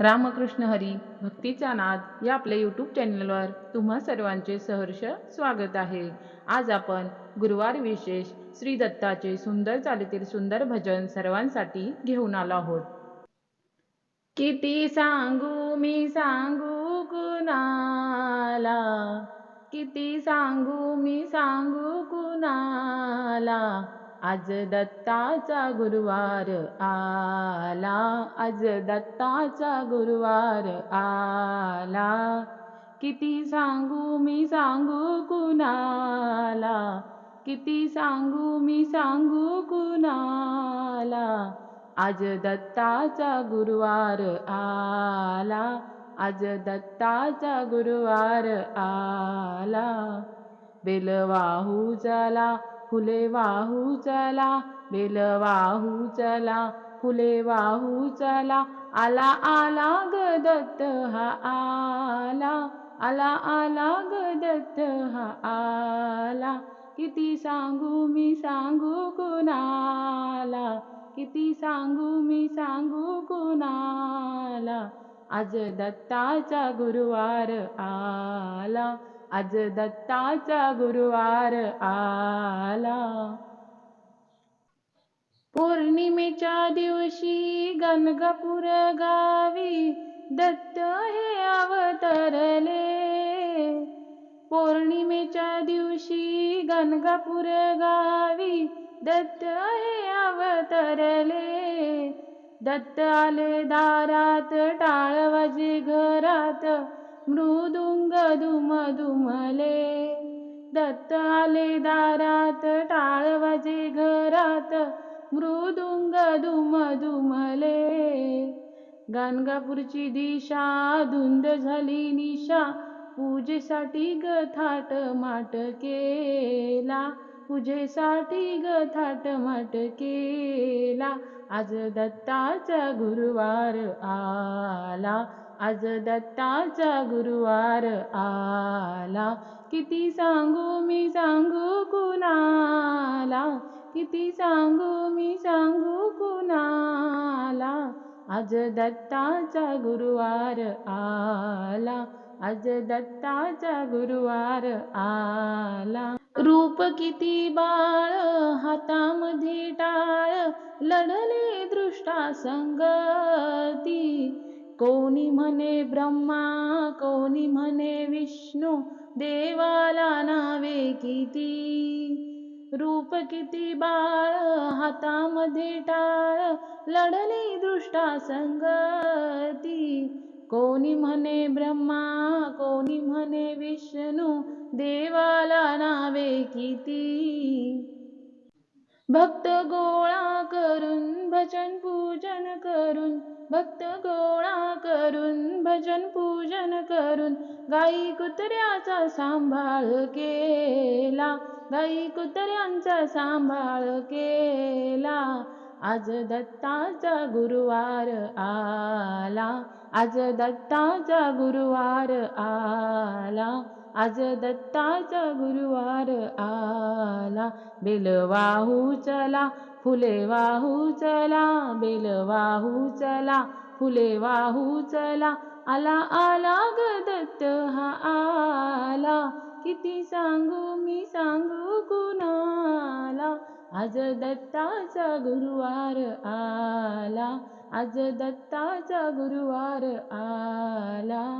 रामकृष्ण हरी भक्तीचा नाद या आपल्या यूट्यूब चॅनलवर तुम्हा सर्वांचे सहर्ष स्वागत आहे. आज आपण गुरुवार विशेष श्री दत्ताचे सुंदर चालीतील सुंदर भजन सर्वांसाठी घेऊन आलो आहोत. किती सांगू मी सांगू कुणाला? किती सांगू मी सांगू कुणाला? आज दत्ताचा गुरुवार आला. आज दत्ताचा गुरुवार आला. किती सांगू मी सांगू कुणाला? किती सांगू मी सांगू कुणाला? आज दत्ताचा गुरुवार आला. आज दत्ताचा गुरुवार आला. बेलवाहू चला फुले वाहू चला बेल वाहू चला फुले वाहू चला आला आला ग दत्त हा आला आला आला ग दत्त हा आला. किती सांगू मी सांगू कुणाला किती सांगू मी सांगू कुणाला आज दत्ताचा गुरुवार आला. आज दत्ताचा गुरुवार आला. पौर्णिमेच्या दिवशी गणगापूर गावी दत्त हे अवतरले. पौर्णिमेच्या दिवशी गणगापूर गावी दत्त हे अवतरले. दत्त आले दारात टाळ वाजे घरात मृदुंग दुम दुमले दत्त आले दारात टाळ वाजे घरात मृदुंग दुम दुमले गाणगापूरची दिशा धुंद झाली निशा पूजेसाठी ग थाट माट केला. पूजेसाठी ग थाट माट केला. आज दत्ताचा गुरुवार आला. आज दत्ताचा गुरुवार आला. किती सांगू मी सांगू कुणाला? किती सांगू मी सांगू कुणाला? आज दत्ताचा गुरुवार आला. आज दत्ताचा गुरुवार आला. रूप किती बाळ हातामध्ये टाळ. लढले दृष्टा संगती. कोणी म्हणे ब्रह्मा कोणी म्हणे विष्णू देवाला नावे किती? रूप किती बाळ हातामध्ये टाळ लढली दृष्टा संगती? कोणी म्हणे ब्रह्मा कोणी म्हणे विष्णू देवाला भक्त गोळा करून भजन पूजन करून भक्त गोळा करून भजन पूजन करून गाई कुत्र्याचा सांभाळ केला गाई कुत्र्यांचा सांभाळ केला. आज दत्ताचा गुरुवार आला आज दत्ताचा गुरुवार आला. आज दत्ताचा गुरुवार आला. बेल वाहू चला फुले वाहू चला बेल वाहू चला फुले वाहू चला. आला आला ग दत्त हा आला. किती सांगू मी सांगू कुणाला? आज दत्ताचा गुरुवार आला. आज दत्ताचा गुरुवार आला.